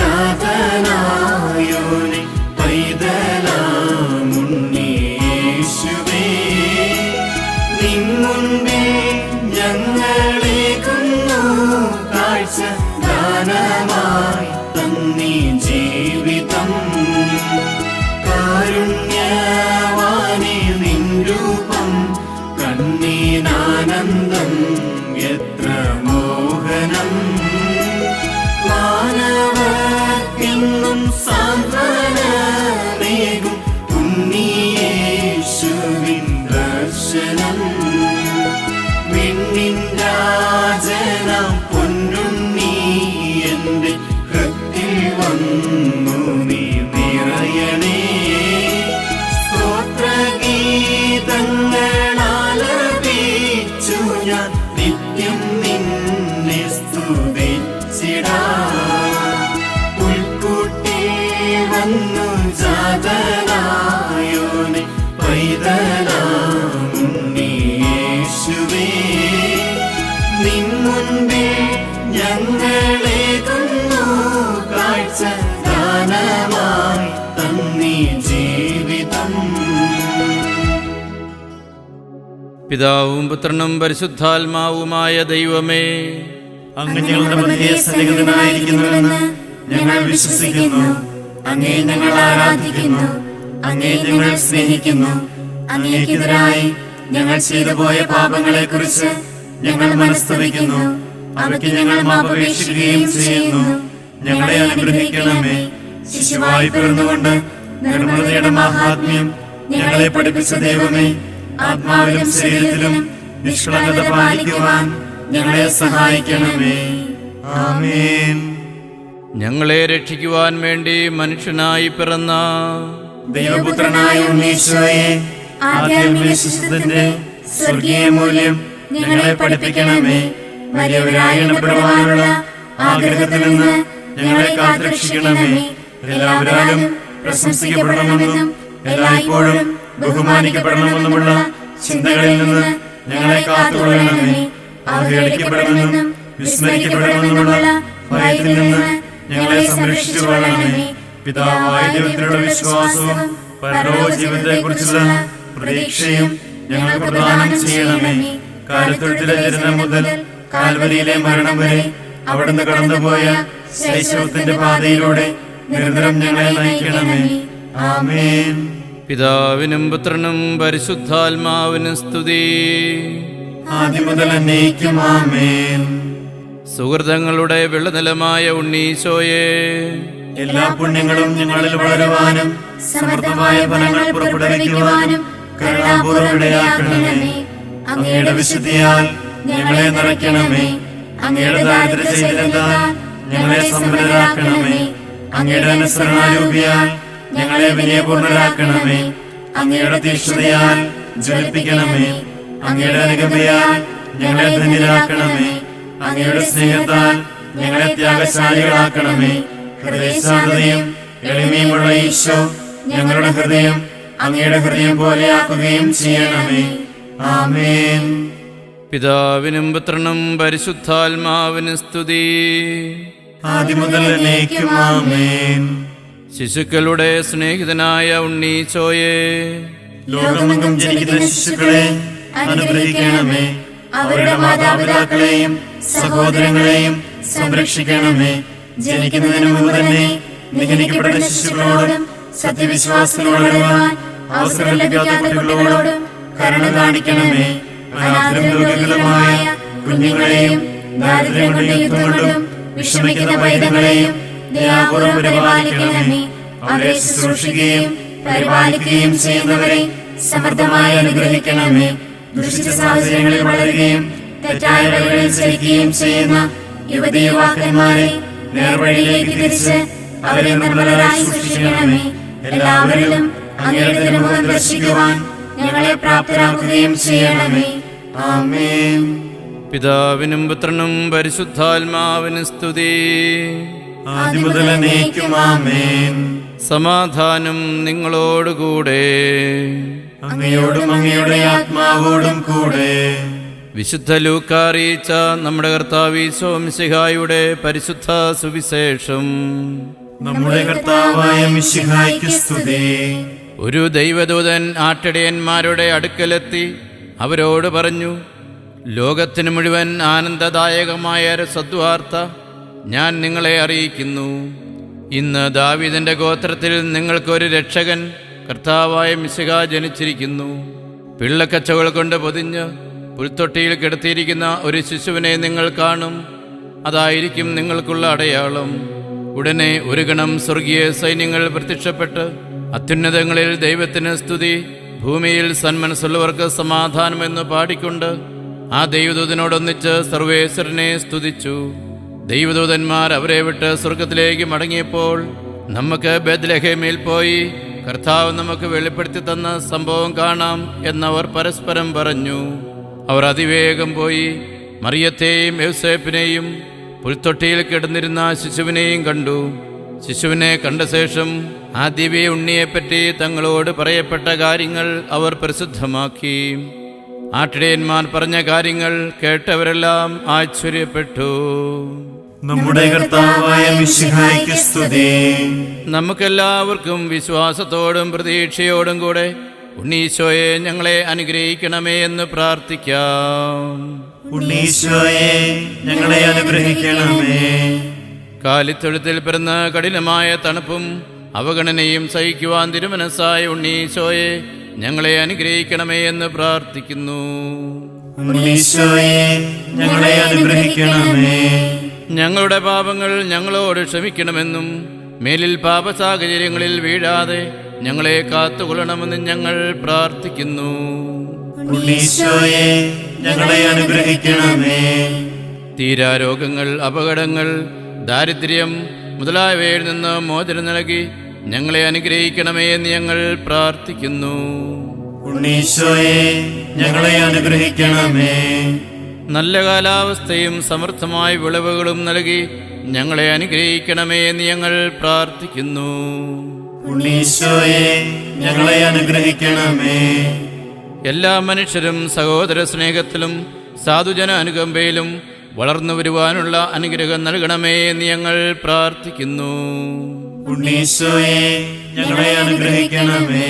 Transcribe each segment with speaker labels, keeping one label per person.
Speaker 1: ജാതനായോനെ പൈതലാമുണ്ണീശുവേ നിൻ മുൻപിൽ ഞങ്ങളേകുന്നു കാഴ്ച ദാനമായി തന്നീ ജീവിതം. കാരുണ്യവാനെ
Speaker 2: പിതാവും പുത്രനും പരിശുദ്ധാത്മാവുമായ ദൈവമേ.
Speaker 1: അങ്ങ് ഞങ്ങളുടെ മധ്യേ സന്നിഹിതനായിരിക്കുന്നുവെന്ന് ഞങ്ങൾ വിശ്വസിക്കുന്നു. അങ്ങേ ഞങ്ങൾ ആരാധിക്കുന്നു. അങ്ങേ ഞങ്ങൾ സ്നേഹിക്കുന്നു. അങ്ങേക്കെതിരായി ഞങ്ങൾ ചെയ്തു പോയ പാപങ്ങളെ കുറിച്ച് ഞങ്ങൾ മനസ്തവിക്കുന്നു അവയ്ക്ക് ഞങ്ങൾ മാപപേക്ഷിക്കുകയും ചെയ്യുന്നു. ഞങ്ങളെ അനുഗ്രഹിക്കണമേ. ശിശുവായി പിറന്നുകൊണ്ട് നിർമ്മലതയുടെ മഹാത്മ്യം ഞങ്ങളെ പഠിപ്പിച്ച ദൈവമേ. ആത്മാവിലും ശരീരത്തിലും നിഷ്കളങ്കത പാലിക്കുവാൻ ഞങ്ങളെ സഹായിക്കണമേ. ആമേൻ.
Speaker 2: ഞങ്ങളെ രക്ഷിക്കുവാൻ വേണ്ടി മനുഷ്യനായി പിറന്ന
Speaker 1: ദൈവപുത്രനായ ഉണ്ണീശോയെ ആദ്യ ശിശുദ്ധന്റെ സ്വർഗീയ മൂല്യം ഞങ്ങളെ പഠിപ്പിക്കണമേ. വലിയവരായി എണ്ണപ്പെടുവാനുള്ള ആഗ്രഹത്തിൽ നിന്ന് ഞങ്ങളെ കാത്തുരക്ഷിക്കണമേ. എല്ലാവരാലും പ്രശംസിക്കപ്പെടണമെന്നും എല്ലായ്പ്പോഴും ബഹുമാനിക്കപ്പെടണമെന്നുമുള്ള ചിന്തകളിൽ നിന്ന് ഞങ്ങളെ കാത്തുകൊള്ളണമേ. അവഹേളിക്കപ്പെടണമെന്നും വിസ്മരിക്കപ്പെടണമെന്നുമുള്ള ഭയത്തിൽ നിന്ന് ഞങ്ങളെ സംരക്ഷിച്ചു കൊള്ളണമേ പിതാവായ ദൈവത്തിലുള്ള വിശ്വാസവും പരലോക ജീവിതത്തെ കുറിച്ചുള്ള പ്രതീക്ഷയും ഞങ്ങൾ പ്രദാനം ചെയ്യണമേ. കാലത്തൊഴുത്തിലെ ജനനം മുതൽ കാൽവരിയിലെ മരണം വരെ അവിടുന്ന് കടന്നുപോയ ശൈശവത്തിന്റെ പാതയിലൂടെ നിരന്തരം ഞങ്ങളെ നയിക്കണമേ. ആമേൻ.
Speaker 2: പിതാവിനും പുത്രനും പരിശുദ്ധാത്മാവിനും സ്തുതി. സുഹൃതങ്ങളുടെ വിളനിലമായ ഉണ്ണീശോയെ.
Speaker 1: എല്ലാ പുണ്യങ്ങളും നിങ്ങളിൽ വളരുവാനും സമർത്ഥമായ ഫലങ്ങൾ പുറപ്പെടുവിക്കുവാനും കരുണാപൂർവം ഇടയാക്കണമേ അങ്ങയുടെ വിശുദ്ധിയാൽ ഞങ്ങളെ നിറയ്ക്കണമേ. അങ്ങയുടെ ദാരിദ്ര്യ ഞങ്ങളെ സമ്പന്നരാക്കണമേ അങ്ങയുടെ അനുസരണാരൂപിയാൽ ഞങ്ങളെ വിനയപൂർണരാക്കണമേ. അങ്ങയുടെ തീക്ഷ്ണതയാൽ ജ്വലിപ്പിക്കണമേ. അങ്ങയുടെ അനുഗമയാൽ ഞങ്ങളെ ധന്യരാക്കണമേ. അങ്ങയുടെ സ്നേഹത്താൽ ഞങ്ങളെ ത്യാഗശാലികളാക്കണമേ. ഹൃദയശാന്തതയും എളിമയുമുള്ള ഈശോ ഞങ്ങളുടെ ഹൃദയം അങ്ങയുടെ ഹൃദയം പോലെയാക്കുകയും ചെയ്യണമേ. ആമേൻ.
Speaker 2: പിതാവിനും പുത്രനും പരിശുദ്ധാത്മാവിനും സ്തുതി.
Speaker 1: ആദിമുതൽ മുതൽ എന്നേക്കും ആമേൻ.
Speaker 2: ശിശുക്കളുടെ സ്നേഹിതനായ ഉണ്ണീശോയെ.
Speaker 1: ലോകമെങ്ങും ജനിക്കുന്ന ശിശുക്കളെ അനുഗ്രഹിക്കണമേ. അവരുടെ മാതാപിതാക്കളെയും സഹോദരങ്ങളെയും സംരക്ഷിക്കണമേ. ജനിക്കുന്നതിന് മുമ്പ് തന്നെ നിഗണിക്കപ്പെടുന്ന ശിശുക്കളോടും സത്യവിശ്വാസത്തിനോടുവാൻ അവസരം ലഭിക്കാത്ത കുട്ടികളോടും കരുണ കാണിക്കണമേ. അനാഥരും കുഞ്ഞുങ്ങളെയും ദാരിദ്ര്യം കൊണ്ടും വിഷമിക്കുന്ന പൈതങ്ങളെയും ദയാപൂർവം പരിപാലിക്കണമേ അവരെ ശുശ്രൂഷിക്കുകയും പരിപാലിക്കുകയും ചെയ്യുന്നവരെ സമർത്ഥമായി അനുഗ്രഹിക്കണമേ. ദുഷിച്ച സാഹചര്യങ്ങളിൽ വളരുകയും തെറ്റായ വഴികളിൽ ചലിക്കുകയും ചെയ്യുന്ന യുവതി യുവാക്കന്മാരെ നേർവഴിയിലേക്ക് തിരിച്ച് അവരെ നിർമ്മലരായി സൂക്ഷിക്കണമേ. എല്ലാവരിലും അങ്ങയുടെ തിരുമുഖം ദർശിക്കുവാൻ ഞങ്ങളെ പ്രാപ്തരാക്കുകയും ചെയ്യണമേ. ആമേൻ.
Speaker 2: പിതാവിനും പുത്രനും പരിശുദ്ധാത്മാവിനും സ്തുതി. സമാധാനം നിങ്ങളോടുകൂടെ.
Speaker 1: അങ്ങയോടും അങ്ങയുടെ ആത്മാവോടും കൂടെ.
Speaker 2: വിശുദ്ധ ലൂക്കാറിയിച്ച നമ്മുടെ കർത്താവ് സോമിസിഹായുടെ പരിശുദ്ധ സുവിശേഷം.
Speaker 1: നമ്മുടെ കർത്താവായ മിശിഹായ്ക്ക് സ്തുതി.
Speaker 2: ഒരു ദൈവദൂതൻ ആട്ടിടയന്മാരുടെ അടുക്കലെത്തി അവരോട് പറഞ്ഞു ലോകത്തിന് മുഴുവൻ ആനന്ദദായകമായ ഒരു സദ്വാർത്ത ഞാൻ നിങ്ങളെ അറിയിക്കുന്നു. ഇന്ന് ദാവീദിന്റെ ഗോത്രത്തിൽ നിങ്ങൾക്കൊരു രക്ഷകൻ കർത്താവായ മിശിക ജനിച്ചിരിക്കുന്നു. പിള്ളക്കച്ചകൾ കൊണ്ട് പൊതിഞ്ഞ് പുൽത്തൊട്ടിയിൽ കിടത്തിയിരിക്കുന്ന ഒരു ശിശുവിനെ നിങ്ങൾ കാണും. അതായിരിക്കും നിങ്ങൾക്കുള്ള അടയാളം. ഉടനെ ഒരു ഗണം സ്വർഗീയ സൈന്യങ്ങൾ പ്രത്യക്ഷപ്പെട്ട് അത്യുന്നതങ്ങളിൽ ദൈവത്തിന് സ്തുതി ഭൂമിയിൽ സന്മനസ്സുള്ളവർക്ക് സമാധാനമെന്ന് പാടിക്കൊണ്ട് ആ ദൈവദൂതനോടൊന്നിച്ച് സർവേശ്വരനെ സ്തുതിച്ചു. ദൈവദൂതന്മാർ അവരെ വിട്ട് സ്വർഗത്തിലേക്ക് മടങ്ങിയപ്പോൾ നമുക്ക് ബദ്ലഹേമിൽ പോയി കർത്താവ് നമുക്ക് വെളിപ്പെടുത്തി തന്ന സംഭവം കാണാം എന്നവർ പരസ്പരം പറഞ്ഞു. അവർ അതിവേഗം പോയി മറിയത്തെയും യൗസേപ്പിനെയും പുൽത്തൊട്ടിയിൽ കിടന്നിരുന്ന ശിശുവിനെയും കണ്ടു. ശിശുവിനെ കണ്ട ശേഷം ആ ദിവ്യ ഉണ്ണിയെപ്പറ്റി തങ്ങളോട് പറയപ്പെട്ട കാര്യങ്ങൾ അവർ പ്രസിദ്ധമാക്കി. ആട്ടിടയന്മാർ പറഞ്ഞ കാര്യങ്ങൾ കേട്ടവരെല്ലാം ആശ്ചര്യപ്പെട്ടു.
Speaker 1: നമ്മുടെ കർത്താവായ മിശിഹായ്ക്ക് സ്തുതി.
Speaker 2: നമുക്കെല്ലാവർക്കും വിശ്വാസത്തോടും പ്രതീക്ഷയോടും കൂടെ ഉണ്ണീശോയെ ഞങ്ങളെ അനുഗ്രഹിക്കണമേ എന്ന് പ്രാർത്ഥിക്കാം.
Speaker 1: ഉണ്ണീശോയെ ഞങ്ങളെ അനുഗ്രഹിക്കണമേ.
Speaker 2: കാലിത്തൊഴുത്തിൽ പിറന്ന കഠിനമായ തണുപ്പും അവഗണനയും സഹിക്കുവാൻ തിരുമനസ്സായ ഉണ്ണീശോയെ ഞങ്ങളെ അനുഗ്രഹിക്കണമേ എന്ന് പ്രാർത്ഥിക്കുന്നു.
Speaker 1: ഞങ്ങളെ അനുഗ്രഹിക്കണമേ.
Speaker 2: ഞങ്ങളുടെ പാപങ്ങൾ ഞങ്ങളോട് ക്ഷമിക്കണമെന്നും മേലിൽ പാപ സാഹചര്യങ്ങളിൽ വീഴാതെ ഞങ്ങളെ കാത്തുകൊള്ളണമെന്നും ഞങ്ങൾ പ്രാർത്ഥിക്കുന്നു.
Speaker 1: ഞങ്ങളെ അനുഗ്രഹിക്കണമേ.
Speaker 2: തീരാരോഗങ്ങൾ അപകടങ്ങൾ ദാരിദ്ര്യം മുതലായവയിൽ നിന്ന് മോചനം നൽകി ഞങ്ങളെ അനുഗ്രഹിക്കണമേ എന്ന് ഞങ്ങൾ പ്രാർത്ഥിക്കുന്നു.
Speaker 1: ഉണ്ണീശോയെ ഞങ്ങളെ അനുഗ്രഹിക്കണമേ.
Speaker 2: നല്ല കാലാവസ്ഥയും സമൃദ്ധമായ വിളവുകളും നൽകി ഞങ്ങളെ അനുഗ്രഹിക്കണമേ എന്ന് ഞങ്ങൾ പ്രാർത്ഥിക്കുന്നു.
Speaker 1: ഉണ്ണീശോയെ ഞങ്ങളെ അനുഗ്രഹിക്കണമേ.
Speaker 2: എല്ലാ മനുഷ്യരും സഹോദര സ്നേഹത്തിലും സാധുജന അനുകമ്പയിലും വളർന്നു വരുവാനുള്ള അനുഗ്രഹം നൽകണമേ എന്ന് ഞങ്ങൾ പ്രാർത്ഥിക്കുന്നു.
Speaker 1: ഉണ്ണീശോയെ ഞങ്ങളെ അനുഗ്രഹിക്കണമേ.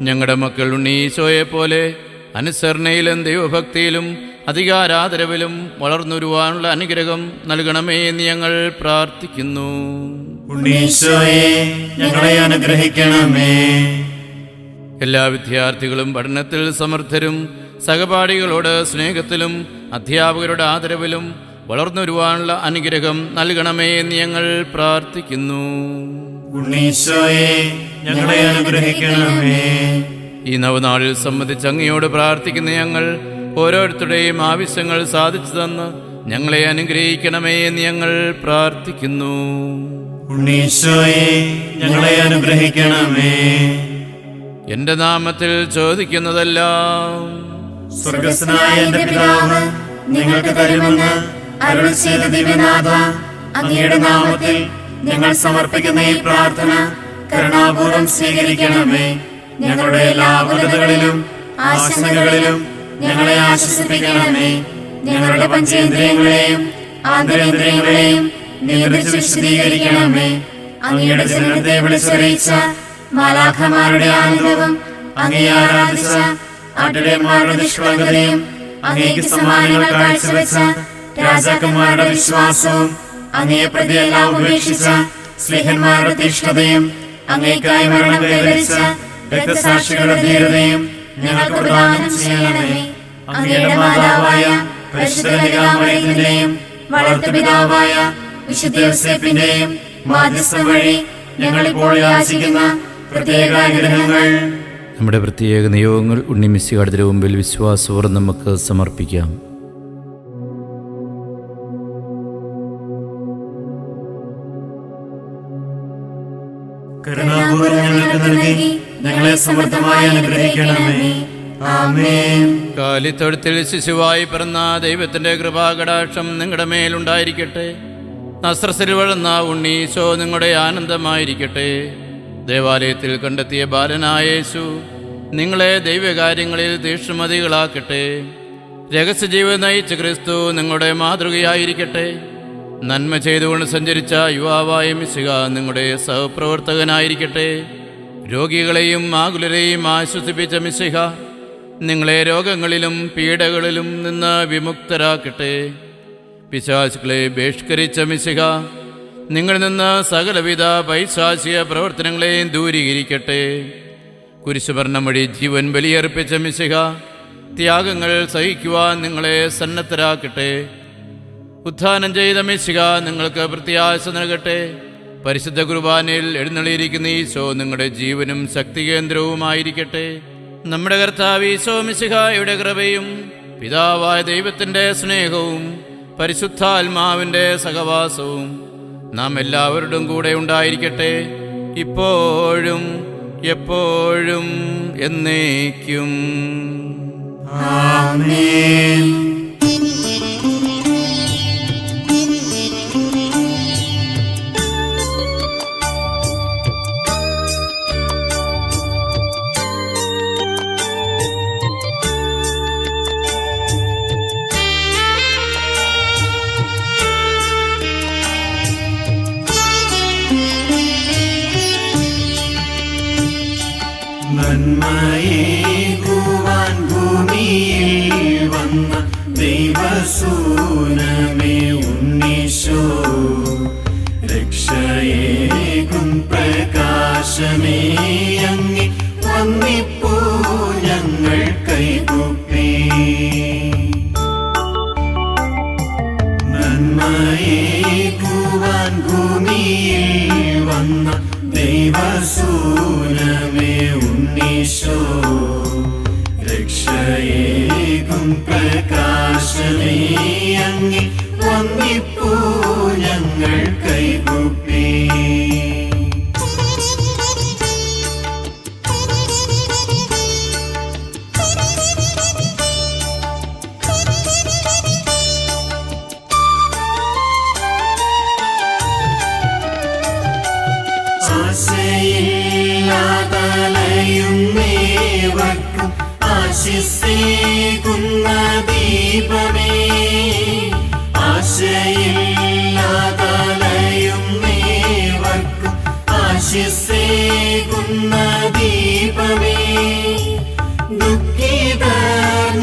Speaker 2: ഞങ്ങളുടെ മക്കൾ ഉണ്ണീശോയെ പോലെ അനുസരണയിലും ദൈവഭക്തിയിലും അധികാരാദരവിലും വളർന്നുവരുവാനുള്ള അനുഗ്രഹം നൽകണമേ എന്ന് ഞങ്ങൾ പ്രാർത്ഥിക്കുന്നു.
Speaker 1: ഉണ്ണീശോയെ ഞങ്ങളെ അനുഗ്രഹിക്കണമേ.
Speaker 2: എല്ലാ വിദ്യാർത്ഥികളും പഠനത്തിൽ സമർത്ഥരും സഹപാഠികളോട് സ്നേഹത്തിലും അധ്യാപകരുടെ ആദരവിലും വളർന്നുരുവാനുള്ള അനുഗ്രഹം നൽകണമേ എന്ന് ഞങ്ങൾ പ്രാർത്ഥിക്കുന്നു.
Speaker 1: ഉണ്ണീശോയെ ഞങ്ങളെ അനുഗ്രഹിക്കണമേ.
Speaker 2: ഈ നവനാളിൽ സംബന്ധിച്ച് അങ്ങയോട് പ്രാർത്ഥിക്കുന്ന ഞങ്ങൾ ഓരോരുത്തരുടെയും ആവശ്യങ്ങൾ സാധിച്ചു തന്ന് ഞങ്ങളെ അനുഗ്രഹിക്കണമേ എന്ന് ഞങ്ങൾ പ്രാർത്ഥിക്കുന്നു.
Speaker 1: ഉണ്ണീശോയെ ഞങ്ങളെ അനുഗ്രഹിക്കണമേ.
Speaker 2: എന്റെ നാമത്തിൽ ചോദിക്കുന്നതെല്ലാം
Speaker 1: സ്വർഗസ്നായ എന്റെ പിതാവ് നിങ്ങൾക്ക് തരുമെന്ന് അരുൾ ചെയ്ത ദിവ്യനാഥ അങ്ങയുടെ നാമത്തിൽ ഞങ്ങൾ സമർപ്പിക്കുന്ന ഈ പ്രാർത്ഥന കരുണാപൂർവം സ്വീകരിക്കണമേ. ഞങ്ങളുടെ എല്ലാ ആകുലതകളിലും ആശങ്കകളിലും ഞങ്ങളെ ആശ്വസിപ്പിക്കണമേ. ഞങ്ങളുടെ പഞ്ചേന്ദ്രിയങ്ങളെയും ആന്തരേന്ദ്രിയങ്ങളെയും നിയന്ത്രിച്ച് വിശദീകരിക്കണമേ അങ്ങയുടെ ജനനത്തെ വിളിച്ചറിയിച്ച മാലാഖമാരുടെ ആനന്ദവും അങ്ങേ ആരാധിച്ച അടിയന്മാരുടെ നിഷ്കളങ്കതയും അങ്ങേക്ക് സമ്മാനങ്ങൾ കാഴ്ചവെച്ച രാജാക്കന്മാരുടെ വിശ്വാസവും അങ്ങയെ പ്രതിയെല്ലാം ഉപേക്ഷിച്ച സ്നേഹന്മാരുടെ തീഷ്ണതയും അങ്ങേക്കായി മരണം കൈവരിച്ച രക്തസാക്ഷികളുടെ ധീരതയും ഞങ്ങൾക്ക് പ്രദാനം ചെയ്യണമേ. അങ്ങയുടെ മാതാവായ പരിശുദ്ധനികാമയത്തിന്റെയും വളർത്തുപിതാവായ യോസേപ്പിന്റെയും മാധ്യസ്ഥം വഴി ഞങ്ങളിപ്പോൾ യാചിക്കുന്ന പ്രത്യേക അനുഗ്രഹങ്ങൾ.
Speaker 2: നമ്മുടെ പ്രത്യേക നിയോഗങ്ങൾ ഉണ്ണിമിസ്സിയുടെ മുമ്പിൽ വിശ്വാസപൂർവം നമുക്ക് സമർപ്പിക്കാം.
Speaker 1: കരുണാപൂർവം ഞങ്ങളെ സമർത്ഥമായി അനുഗ്രഹിക്കണമേ.
Speaker 2: കാലിത്തൊഴുത്തിൽ ശിശുവായി പിറന്ന ദൈവത്തിന്റെ കൃപാകടാക്ഷം നിങ്ങളുടെ മേലുണ്ടായിരിക്കട്ടെ നസ്രസിൽ വളർന്ന ഉണ്ണീശോ നിങ്ങളുടെ ആനന്ദമായിരിക്കട്ടെ. ദേവാലയത്തിൽ കണ്ടെത്തിയ ബാലനായ യേശു നിങ്ങളെ ദൈവകാര്യങ്ങളിൽ തീക്ഷ്ണമതികളാക്കട്ടെ. രഹസ്യജീവൻ നയിച്ച ക്രിസ്തു നിങ്ങളുടെ മാതൃകയായിരിക്കട്ടെ. നന്മ ചെയ്തുകൊണ്ട് സഞ്ചരിച്ച യുവാവായ മിശിക നിങ്ങളുടെ സഹപ്രവർത്തകനായിരിക്കട്ടെ. രോഗികളെയും ആകുലരെയും ആശ്വസിപ്പിച്ച മിശിഹ നിങ്ങളെ രോഗങ്ങളിലും പീഡകളിലും നിന്ന് വിമുക്തരാക്കട്ടെ. പിശാചുക്കളെ ബഹിഷ്കരിച്ച മിശിഹ നിങ്ങളിൽ നിന്ന് സകലവിധ പൈശാചിക പ്രവർത്തനങ്ങളെയും ദൂരീകരിക്കട്ടെ. കുരിശുഭരണം വഴി ജീവൻ ബലിയർപ്പിച്ച മിശിഹ ത്യാഗങ്ങൾ സഹിക്കുവാൻ നിങ്ങളെ സന്നദ്ധരാക്കട്ടെ. ഉത്ഥാനം ചെയ്ത മിശിക നിങ്ങൾക്ക് പ്രത്യാശ നൽകട്ടെ. പരിശുദ്ധ കുർബാനയിൽ എഴുന്നള്ളിയിരിക്കുന്ന ഈശോ നിങ്ങളുടെ ജീവനും ശക്തി കേന്ദ്രവുമായിരിക്കട്ടെ നമ്മുടെ കർത്താവ് ഈശോ മിശിഹായുടെ കൃപയും പിതാവായ ദൈവത്തിന്റെ സ്നേഹവും പരിശുദ്ധാത്മാവിന്റെ സഹവാസവും നാം എല്ലാവരുടെയും കൂടെ ഉണ്ടായിരിക്കട്ടെ. ഇപ്പോഴും എപ്പോഴും എന്നേക്കും.
Speaker 1: ആമേൻ. رسول പ്രകാശമേ അങ്ങി വന്നിപ്പോ ഞങ്ങൾ കൈകൂപ്പി. ആശയില്ലാതലയുന്നേവർക്കും ആശിസേകുന്ന ദീപമേ ആശയില്ലാതലയുന്നേവർക്കും ആശിസേകുന്ന ദീപമേ. ദുഃഖിതർ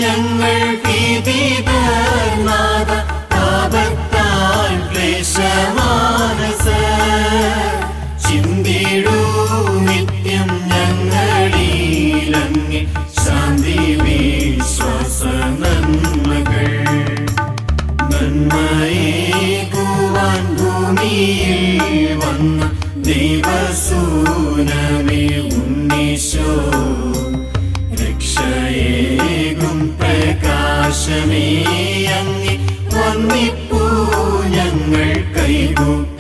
Speaker 1: ഞങ്ങൾ ഭീതിതർ നാദ പാപത്താൽ ക്ലേശമാനസ. ഞങ്ങൾ കൈകൂപ്പി